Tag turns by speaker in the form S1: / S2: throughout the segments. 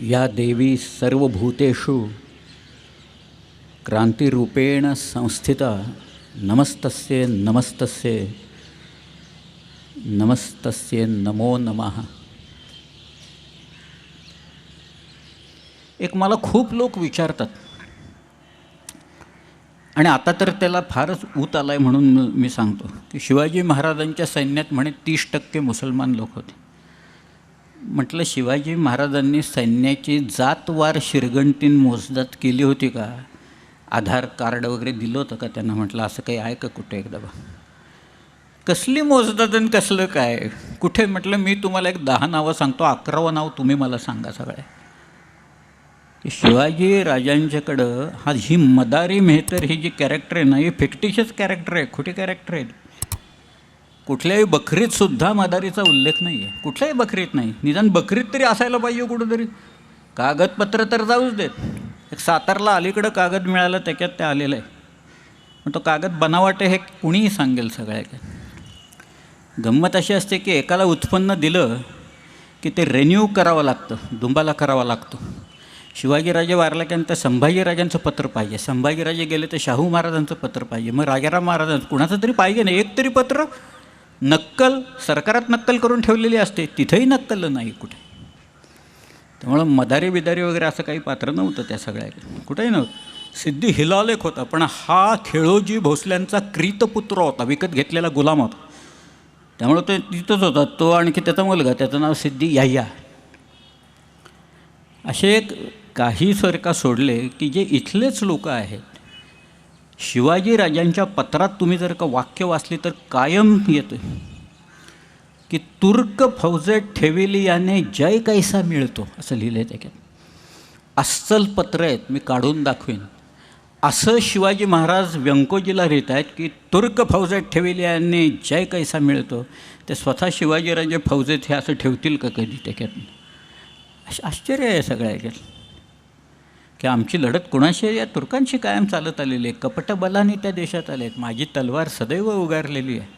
S1: या देवी सर्वभूतेषु क्रांतिरूपेण संस्थिता। नमस्तस्ये नमस्तस्ये नमस्तस्ये नमो नमः। एक मला खूप लोक विचारतात आणि आता तर त्याला फारच ऊत आला आहे म्हणून मी सांगतो की शिवाजी महाराजांच्या सैन्यात म्हणे तीस टक्के मुसलमान लोक होते. म्हटलं शिवाजी महाराजांनी सैन्याची जातवार शिरगंटीन मोजदात केली होती का? आधार कार्ड वगैरे दिलं होतं का त्यांना? म्हटलं असं काही आहे का कुठे एकदा बा कसली मोजदात आणि कसलं काय? कुठे? म्हटलं मी तुम्हाला एक दहा नावं सांगतो अकरावं नाव तुम्ही मला सांगा सगळ्या शिवाजी राजांच्याकडं हा ही मदारी मेहतर ही जी कॅरेक्टर आहे ना ही फिक्टिशियस कॅरेक्टर आहे खोटी कॅरेक्टर आहेत कुठल्याही बकरीत सुद्धा मदारीचा उल्लेख नाही आहे कुठल्याही बकरीत नाही. निदान बकरीत तरी असायला पाहिजे कुठंतरी. कागदपत्र तर जाऊच देत. एक सातारला अलीकडं कागद मिळालं त्याच्यात ते आलेलं आहे. पण तो कागद बनावट आहे हे कुणीही सांगेल सगळ्या गंमत अशी असते की एकाला उत्पन्न दिलं की ते रेन्यू करावं लागतं दुंबाला करावा लागतो. शिवाजीराजे वारल्यानंतर संभाजीराजांचं पत्र पाहिजे. संभाजीराजे गेले तर शाहू महाराजांचं पत्र पाहिजे. मग राजाराम महाराजांचं कुणाचं तरी पाहिजे ना? एक तरी पत्र नक्कल सरकारात नक्कल करून ठेवलेली असते. तिथंही नक्कल नाही कुठे. त्यामुळं मदारी बिदारी वगैरे असं काही पात्र नव्हतं त्या सगळ्या. कुठेही नव्हतं. सिद्धी हिलालेख होता पण हा खेळोजी भोसल्यांचा क्रीतपुत्र होता विकत घेतलेला गुलाम होता. त्यामुळं तो तिथंच होता. तो आणखी त्याचा मुलगा त्याचं नाव सिद्धी याह्या. असे एक काही सरका सोडले की जे इथलेच लोक आहेत शिवाजी राजांच्या पत्रात तुम्ही जर का वाक्य वाचली तर कायम येतं की तुर्क फौजेत ठेविली याने जय कैसा मिळतो असं लिहिलं आहे त्याच्यात. अस्सल पत्र आहेत मी काढून दाखवेन. असं शिवाजी महाराज व्यंकोजीला लिहित आहेत की तुर्क फौजेत ठेविली याने जय कैसा मिळतो. ते स्वतः शिवाजीराजे फौजेत हे असं ठेवतील का कधी त्याच्यात? आश्चर्य आहे सगळ्या याच्यात त्या आमची लढत कुणाशी या तुर्कांशी कायम चालत आलेली आहे. कपटबलाने त्या देशात आले आहेत. माझी तलवार सदैव उगारलेली आहे.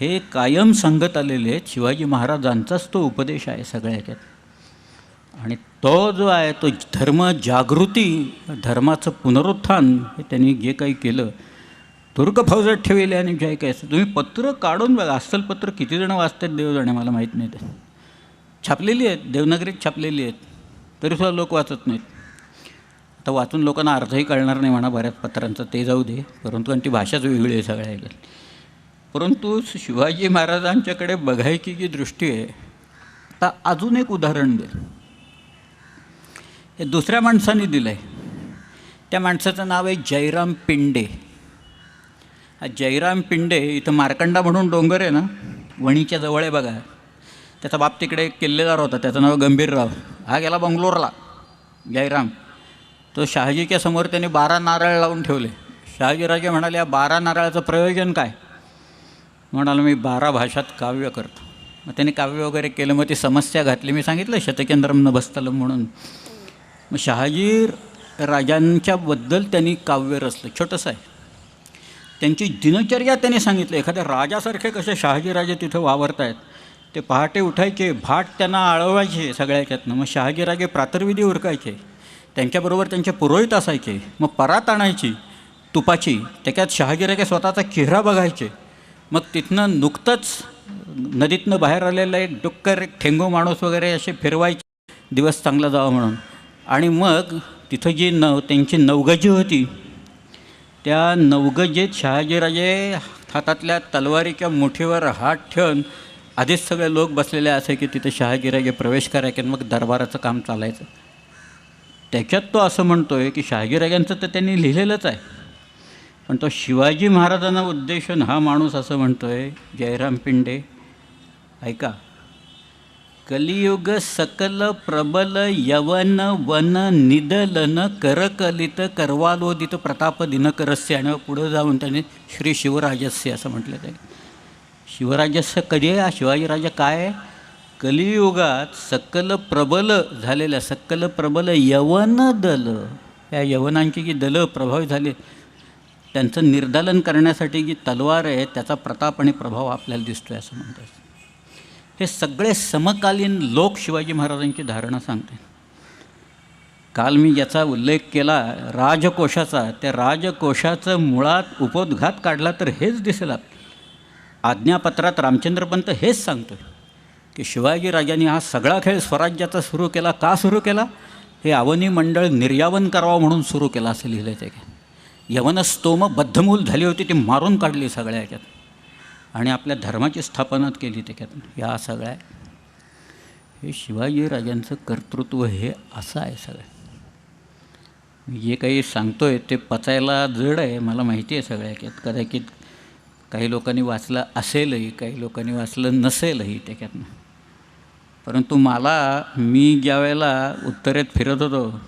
S1: हे कायम सांगत आलेले आहेत. शिवाजी महाराजांचाच तो उपदेश आहे सगळ्या ह्याच्यात आणि तो जो आहे तो धर्म जागृती धर्माचं पुनरुत्थान हे त्यांनी जे काही केलं तुर्क फौजात ठेवले आणि जे काही असं तुम्ही पत्र काढून बघा. अस्सल पत्र किती जणं वाचतात देवजणे? मला माहीत नाही. ते छापलेली आहेत. देवनागरीत छापलेली आहेत. तरीसुद्धा लोक वाचत नाहीत. आता वाचून लोकांना अर्थही कळणार नाही म्हणा बऱ्याच पत्रांचं ते जाऊ दे. परंतु आणि ती भाषाच वेगळी आहे सगळ्या ह्याच्यात परंतु शिवाजी महाराजांच्याकडे बघायची जी दृष्टी आहे आता अजून एक उदाहरण दे हे दुसऱ्या माणसाने दिलं आहे त्या माणसाचं नाव आहे जयराम पिंडे. हा जयराम पिंडे इथं मार्कंडा म्हणून डोंगर आहे ना वणीच्या जवळ आहे बघा. त्याचा बाप तिकडे किल्लेदार होता त्याचं नाव गंभीरराव. हा गेला बंगलोरला जयराम. तो शहाजीच्या समोर त्यांनी बारा नारळ लावून ठेवले. शहाजीराजे म्हणाले या बारा नारळाचं प्रयोजन काय? म्हणाला मी बारा भाषात काव्य करतो. मग त्यांनी काव्य वगैरे केलं मग ती समस्या घातली. मी सांगितलं शतकेंद्रम न बसतलं म्हणून. मग शहाजी राजांच्याबद्दल त्यांनी काव्य रचलं छोटंसं आहे. त्यांची दिनचर्या त्यांनी सांगितलं. एखाद्या राजासारखे कसे शहाजीराजे तिथं वावरत आहेत ते पहाटे उठायचे भाट त्यांना आळवायचे सगळ्याच्यातनं. मग शहाजीराजे प्रातर्विधी उरकायचे. त्यांच्याबरोबर त्यांचे पुरोहित असायचे मग परात आणायची तुपाची त्याच्यात शहागिराच्या स्वतःचा चेहरा बघायचे. मग तिथनं नुकतंच नदीतनं बाहेर आलेला एक डुक्कर एक ठेंगू माणूस वगैरे असे फिरवायचे दिवस चांगला जावा म्हणून. आणि मग तिथं जी नव त्यांची नवगजी होती त्या नवगजेत शहाजीराजे हातातल्या तलवारीच्या मुठीवर हात ठेवून आधीच सगळे लोक बसलेले असे की तिथे शहाजीराजे प्रवेश करायचे आणि मग दरबाराचं काम चालायचं. त्याच्यात तो असं म्हणतो आहे की शहाजीराजांचं तर त्यांनी लिहिलेलंच आहे. पण तो शिवाजी महाराजांना उद्देशून हा माणूस असं म्हणतो आहे जयराम पिंडे ऐका. कलियुग सकल प्रबल यवन वन निदलन करकलित करवालोदित प्रताप दिनकरस्य आणि पुढं जाऊन त्याने श्री शिवराजस्य असं म्हटलं ते. शिवराजस्य कधी आहे? हा शिवाजीराजा काय आहे? कलियुगात सकल प्रबल झालेल्या सकल प्रबल यवन दल. या यवनांची जी दलं प्रभावित झाली त्यांचं निर्दालन करण्यासाठी जी तलवार आहे त्याचा प्रताप आणि प्रभाव आपल्याला दिसतो आहे असं म्हणतात. हे सगळे समकालीन लोक शिवाजी महाराजांची धारणा सांगते. काल मी ज्याचा उल्लेख केला राजकोशाचा त्या राजकोशाचं मुळात उपोद्घात काढला तर हेच दिसेल आज्ञापत्रात रामचंद्रपंत हेच सांगतो की शिवाजीराजांनी हा सगळा खेळ स्वराज्याचा सुरू केला. का सुरू केला? हे अवनी मंडळ निर्यावन करावं म्हणून सुरू केला असं लिहिलं ते. यवनस्तोम बद्धमूल झाली होती ती मारून काढली सगळ्या याच्यात. आणि आपल्या धर्माची स्थापना केली त्याच्यात या सगळ्या. हे शिवाजीराजांचं कर्तृत्व हे असं आहे सगळं. मी जे काही सांगतो आहे ते पचायला जड आहे. मला माहिती आहे सगळ्या याच्यात. कदाचित काही लोकांनी वाचलं असेलही काही लोकांनी वाचलं नसेलही त्याच्यातनं परंतु मला मी ज्या वेळेला उत्तरेत फिरत होतो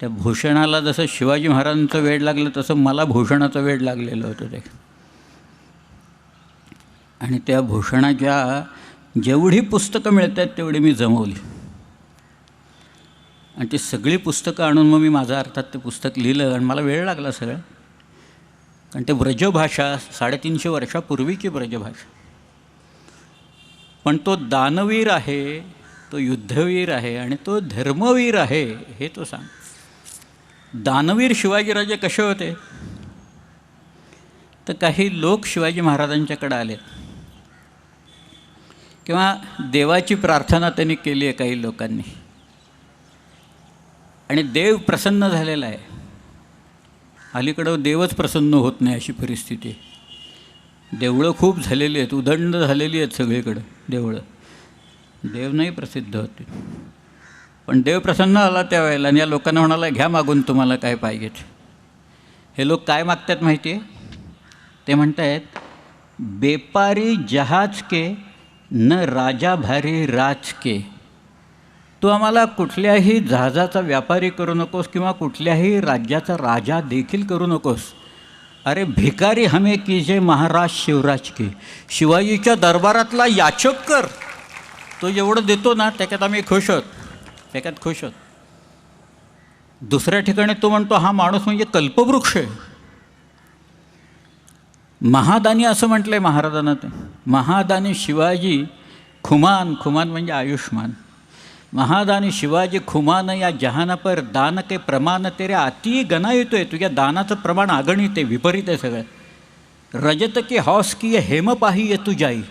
S1: त्या भूषणाला जसं शिवाजी महाराजांचं वेळ लागलं तसं मला भूषणाचं वेळ लागलेलं होतं ते. आणि त्या भूषणाच्या जेवढी पुस्तकं मिळतात तेवढी मी जमवली. आणि ती सगळी पुस्तकं आणून मग मी माझा अर्थात ते पुस्तक लिहिलं आणि मला वेळ लागला सगळं. कारण ते ब्रजभाषा साडेतीनशे वर्षापूर्वीची ब्रजभाषा. पण तो दानवीर आहे तो युद्धवीर आहे आणि तो धर्मवीर आहे हे तो सांग. दानवीर शिवाजीराजे कसे होते? तर काही लोक शिवाजी महाराजांच्याकडे आले. किंवा देवाची प्रार्थना त्यांनी केली आहे काही लोकांनी. आणि देव प्रसन्न झालेला आहे. अलीकडं देवच प्रसन्न होत नाही अशी परिस्थिती. आहे देवळं खूप झालेली आहेत उदंड झालेली आहेत सगळीकडं देवळं. देव नाही प्रसिद्ध होते. पण देव प्रसन्न आला त्यावेळेला आणि या लोकांना म्हणाला घ्या मागून तुम्हाला काय पाहिजे हे लोक काय मागतात माहिती आहे? ते म्हणत आहेत बेपारी जहाज के न राजा भारी राज के. तू आम्हाला कुठल्याही जहाजाचा व्यापारी करू नकोस किंवा कुठल्याही राज्याचा राजा देखील करू नकोस. अरे भिकारी हमे कीजे महाराज शिवराज की. शिवाजीच्या दरबारातला याचक कर. तो जेवढं देतो ना त्याच्यात आम्ही खुश आहोत. त्याच्यात खुश आहोत. दुसऱ्या ठिकाणी तो म्हणतो हा माणूस म्हणजे कल्पवृक्ष आहे. महादानी असं म्हटलं आहे महाराजांना ते. महादानी शिवाजी खुमान खुमान म्हणजे आयुष्मान. महादानी शिवाजी खुमान या जहानापर दान के प्रमाण तेरे अति गणा येतो आहे तुझ्या दानाचं प्रमाण आगणित आहे विपरीत आहे सगळं. रजत की हौस की हेम पाही ये तुझ्याई जाई.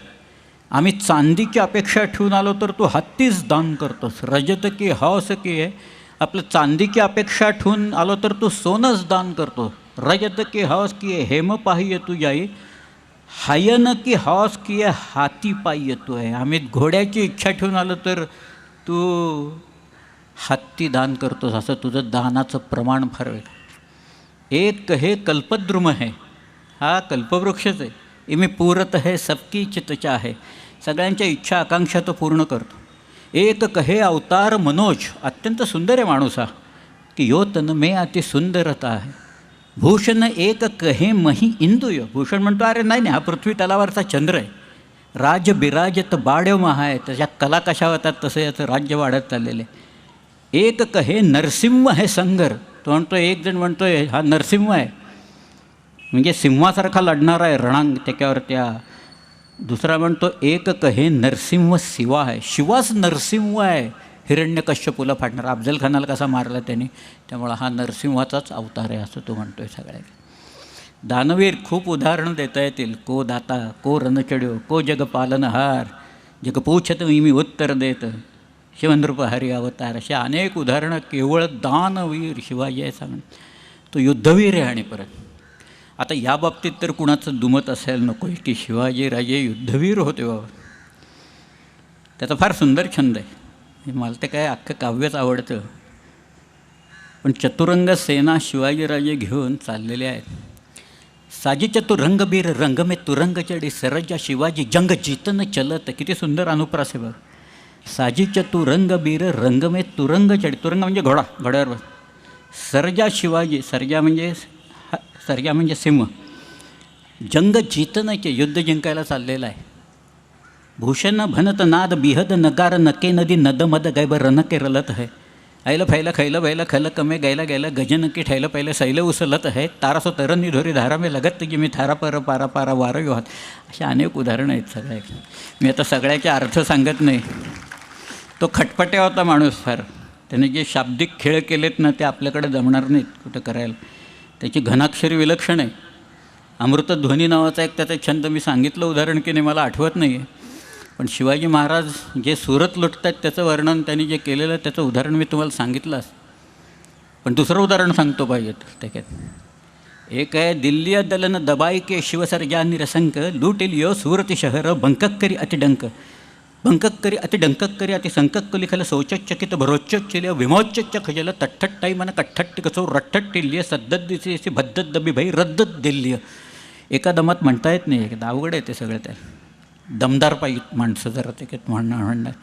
S1: आम्ही चांदीची अपेक्षा ठेवून आलो तर तू हत्तीच दान करतोस. रजत की हौस की आहे आपलं चांदीची अपेक्षा ठेवून आलो तर तू सोनंच दान करतो रजत की हौस की आहे हेम पाही ये तू हयन की हौस की आहे हाती पायी येतो आहे. आम्ही घोड्याची इच्छा ठेवून आलो तर तू हत्ती दान करतोस असं तुझं दानाचं प्रमाण फार वेगळं. एक हे कल्पद्रुम आहे. हा कल्पवृक्षच आहे. इमी पूरत हे सबकी चितचा आहे. सगळ्यांच्या इच्छा आकांक्षा तो पूर्ण करतो. एक कहे अवतार मनोज अत्यंत सुंदर आहे माणूस हा. की यो तन मे अति सुंदरता आहे भूषण एक कहे मही इंदुय. भूषण म्हणतो अरे नाही नाही हा पृथ्वी तलावरचा चंद्र आहे. राज बिराजत बाड्य महा आहे त्याच्या कला कशा होतात तसं याचं राज्य वाढत चाललेलं आहे. एक कहे नरसिंह आहे संगर तो म्हणतो एक जण म्हणतो आहे हा नरसिंह आहे. म्हणजे सिंहासारखा लढणारा आहे रणांग त्याच्यावर त्या. दुसरा म्हणतो एक कहे नरसिंह शिवा आहे. शिवाच नरसिंह आहे. हिरण्यकश्यपूला फाडणारा. अफजल खानाला कसा मारला त्याने? त्यामुळं हा नरसिंहाचाच अवतार आहे असं तो म्हणतो आहे सगळ्या दानवीर खूप उदाहरणं देता येतील. को दाता को रणचड्यो को जग पालनहार जग मी उत्तर देत. शिवनृप हरी अवतार अशा अनेक उदाहरणं केवळ दानवीर शिवाजी आहे सांग तो युद्धवीर आहे आणि परत. आता या बाबतीत तर कुणाचं दुमत असायला नको की शिवाजीराजे युद्धवीर होते बाबा. त्याचा फार सुंदर छंद आहे. मला ते काय अख्खं काव्यच आवडतं. पण चतुरंग सेना शिवाजीराजे घेऊन चाललेले आहेत. साजी रंगबीर रंग में तुरंग चढी सरजा शिवाजी जंग जितन चलत किती सुंदर अनुप्रास आहे बघ. साजी रंगबीर रंग में तुरंग चढी तुरंग म्हणजे घोडा घोड्यावर बस. सरजा शिवाजी सरजा म्हणजे सरजा म्हणजे सिंह. जंग जितनचे युद्ध जिंकायला चाललेलं आहे. भूषण भनत नाद बिहद नकार नके नदी नदमद गैब रनके रलत है ऐलं फैलं खैलं बैलं खलं कमे गायला गायला गजनकी ठैलं पहिलं सैलं उसलत आहे तारासो तरणी धोरी धारा मे लगत की मी थारा पर पारा पारा वारं योहात अशा अनेक उदाहरणं आहेत सगळ्या. मी आता सगळ्याचे अर्थ सांगत नाही. तो खटपट्या होता माणूस फार. त्याने जे शाब्दिक खेळ केलेत ना ते आपल्याकडे जमणार नाहीत कुठं करायला. त्याची घनाक्षरी विलक्षण आहे. अमृतध्वनी नावाचा एक त्याचा छंद मी सांगितलं उदाहरण की नाही मला आठवत नाही आहे पण शिवाजी महाराज जे सुरत लुटत आहेत त्याचं वर्णन त्यांनी जे केलेलं त्याचं उदाहरण मी तुम्हाला सांगितलंच पण दुसरं उदाहरण सांगतो पाहिजेत त्याच्यात. एक आहे दिल्ली दलन दबाई के शिवसर्जा निरसंक लुटेल यो सुरत शहर बंकक करी अतिडंक बंकक करी अतिडंकक करी अति लिखल शौचच्चकित भरोच्चचिल विमोच्च खजल तठ्ठट्टाई मन कठ्ठट्टी कसो रठ्ठट्टिल्य भद्दत दबी भई रद्दत दिल्य एका दमात म्हणता येत नाही एकदा अवघड आहे ते सगळं त्या दमदार पाहिजे माणसं जरा ते म्हणणं म्हणणार.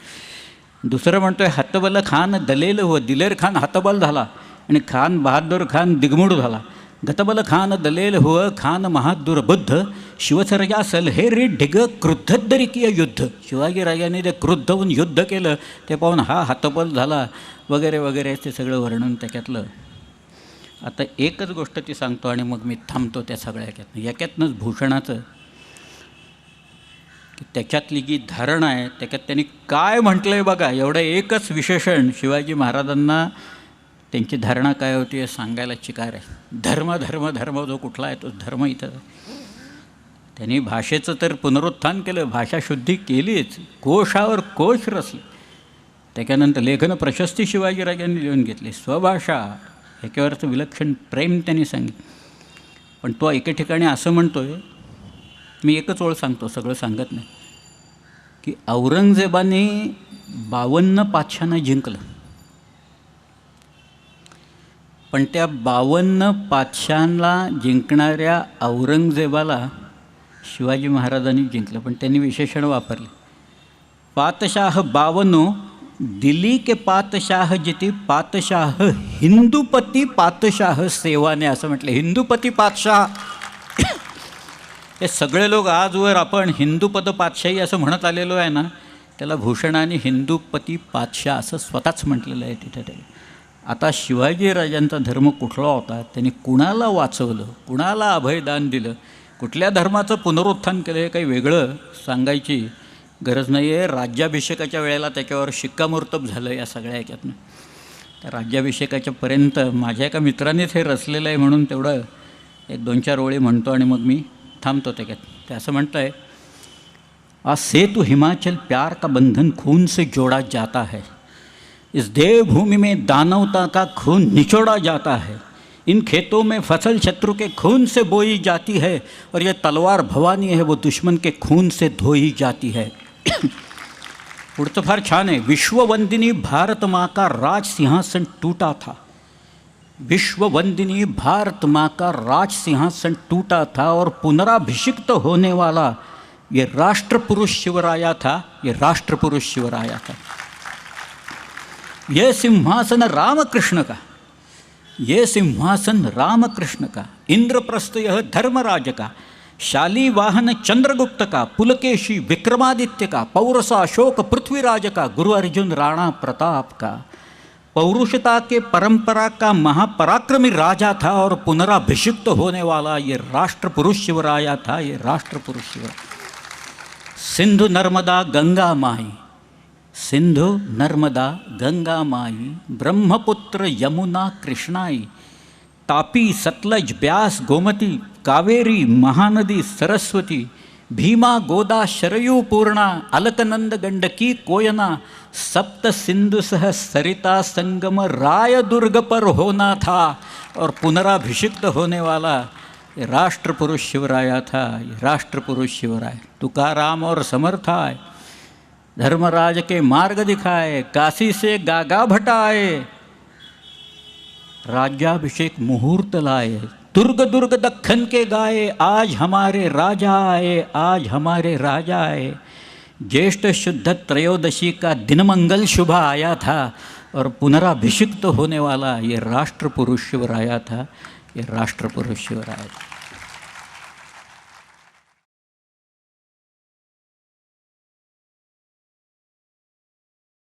S1: दुसरं म्हणतोय हतबल खान दलेल व दिलेर खान हतबल झाला. आणि खान बहादूर खान दिगमूड झाला. गतबल खान दलेल हो खान महादूर बुद्ध शिवसर्जा सल रे ढिग क्रुद्धदरिकीय युद्ध. शिवाजीराजांनी जे क्रुद्ध होऊन युद्ध केलं ते पाहून हा हातबल झाला वगैरे वगैरे ते सगळं वर्णन त्याच्यातलं. आता एकच गोष्ट ती सांगतो आणि मग मी थांबतो त्या सगळ्या याच्यातनं याच्यातनंच भूषणाचं. त्याच्यातली जी धारणा आहे त्याच्यात त्यांनी काय म्हटलं आहे बघा एवढं एकच विशेषण शिवाजी महाराजांना त्यांची धारणा काय होती हे सांगायला चिकार आहे. धर्म धर्म धर्म जो कुठला आहे तो धर्म इथं. त्यांनी भाषेचं तर पुनरुत्थान केलं भाषाशुद्धी केलीच कोशावर कोश रचले. त्याच्यानंतर लेखन प्रशस्ती शिवाजीराजांनी लिहून घेतली स्वभाषा ह्याच्यावरचं विलक्षण प्रेम त्यांनी सांगितलं. पण तो एके ठिकाणी असं म्हणतो आहे मी एकच ओळ सांगतो सगळं सांगत नाही. की औरंगजेबाने बावन्न पाचशांना जिंकलं. पण त्या बावन्न पाचशांना जिंकणाऱ्या औरंगजेबाला शिवाजी महाराजांनी जिंकलं पण त्यांनी विशेषण वापरले. पातशाह बावनो दिल्ली के पातशाह जिती पातशाह हिंदुपती पातशाह सेवाने असं म्हटलं. हिंदुपती पातशाह हे सगळे लोक आजवर आपण हिंदुपद पातशाही असं म्हणत आलेलो आहे ना त्याला भूषणाने हिंदुपती पातशाह असं स्वतःच म्हटलेलं आहे तिथे त्याला आता शिवाजीराजांचा धर्म कुठला होता त्यांनी कुणाला वाचवलं कुणाला अभयदान दिलं कुठल्या धर्माचं पुनरुत्थान केलं हे काही वेगळं सांगायची गरज नाही आहे राज्याभिषेकाच्या वेळेला त्याच्यावर शिक्कामोर्तब झालं या सगळ्या ह्याच्यातनं त्या राज्याभिषेकाच्या पर्यंत माझ्या एका मित्रानेच हे रचलेलं आहे म्हणून तेवढं एक दोन चार ओळी म्हणतो आणि मग मी थांबतो ते असं म्हणतं आहे आज सेतु हिमाचल प्यार का बंधन खून से जोड़ा जाता है। इस देवभूमि में दानवता का खून निचोड़ा जाता है। इन खेतों में फ़सल शत्रु के खून से बोई जाती है और यह तलवार भवानी है, वो दुश्मन के खून से धोई जाती है। पुढचं फार छान विश्ववंदिनी भारत माँ का राज सिंहासन टूटा था। विश्ववंदिनी भारत माँ का राज सिंहासन टूटा था और पुनराभिषिक्त होने वाला ये राष्ट्र पुरुष शिवराया था, ये राष्ट्र पुरुष शिवराया था। ये सिंहासन रामकृष्ण का, ये सिंहासन रामकृष्ण का, इंद्रप्रस्थ यह धर्मराज का शाली वाहन चंद्रगुप्त का, पुलकेशी विक्रमादित्य का, पौरसा अशोक पृथ्वीराज का, गुरु अर्जुन राणा प्रताप का। पौरुषता के परंपरा का महापराक्रमी राजा था और पुनराभिषिक्त होने वाला ये राष्ट्र पुरुष शिवराया था ये राष्ट्र पुरुष शिवराय सिंधु नर्मदा गंगा माई सिंधु नर्मदा गंगा माई ब्रह्मपुत्र यमुना कृष्णाई तापी सतलज ब्यास गोमती कावेरी महानदी सरस्वती भीमा गोदा शरयू पूर्णा अलकनंद गंडकी कोयना सप्त सिंधु सह सरिता संगम राय दुर्ग पर होना था और पुनराभिषिक्त होने वाला ये राष्ट्र पुरुष शिवराया था ये राष्ट्र पुरुष शिवराय तुकाराम और समर्थाय धर्मराज के मार्ग दिखाए काशी से गागा भटाए राज्याभिषेक मुहूर्त लाए दुर्ग दुर्ग दखन के गाए, आज हमारे राजा आए, आज हमारे राजा आए। ज्येष्ठ शुद्ध त्रयोदशी का दिन मंगल शुभ आया था और पुनराभिषिक्त तो होने वाला ये राष्ट्र पुरुष शिवराया था, ये राष्ट्र पुरुष शिवराया था।